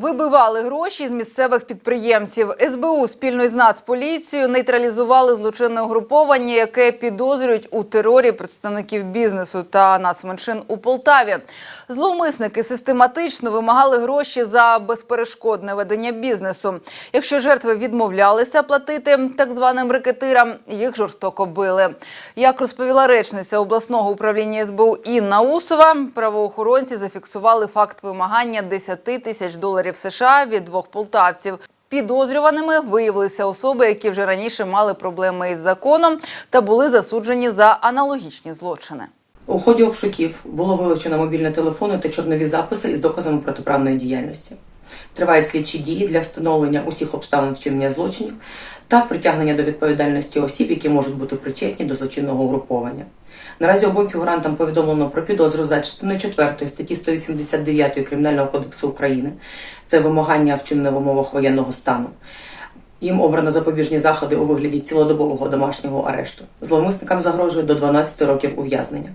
Вибивали гроші з місцевих підприємців. СБУ спільно із Нацполіцією нейтралізували злочинне угруповання, яке підозрюють у терорі представників бізнесу та нацменшин у Полтаві. Зловмисники систематично вимагали гроші за безперешкодне ведення бізнесу. Якщо жертви відмовлялися платити так званим рекетирам, їх жорстоко били. Як розповіла речниця обласного управління СБУ Інна Усова, правоохоронці зафіксували факт вимагання 10 тисяч доларів США від двох полтавців. Підозрюваними виявилися особи, які вже раніше мали проблеми із законом та були засуджені за аналогічні злочини. У ході обшуків було вилучено мобільні телефони та чорнові записи із доказами протиправної діяльності. Тривають слідчі дії для встановлення усіх обставин вчинення злочинів та притягнення до відповідальності осіб, які можуть бути причетні до злочинного угруповання. Наразі обом фігурантам повідомлено про підозру за частиною 4 статті 189 Кримінального кодексу України. Це вимагання вчинене в умовах воєнного стану. Їм обрано запобіжні заходи у вигляді цілодобового домашнього арешту. Зловмисникам загрожує до 12 років ув'язнення.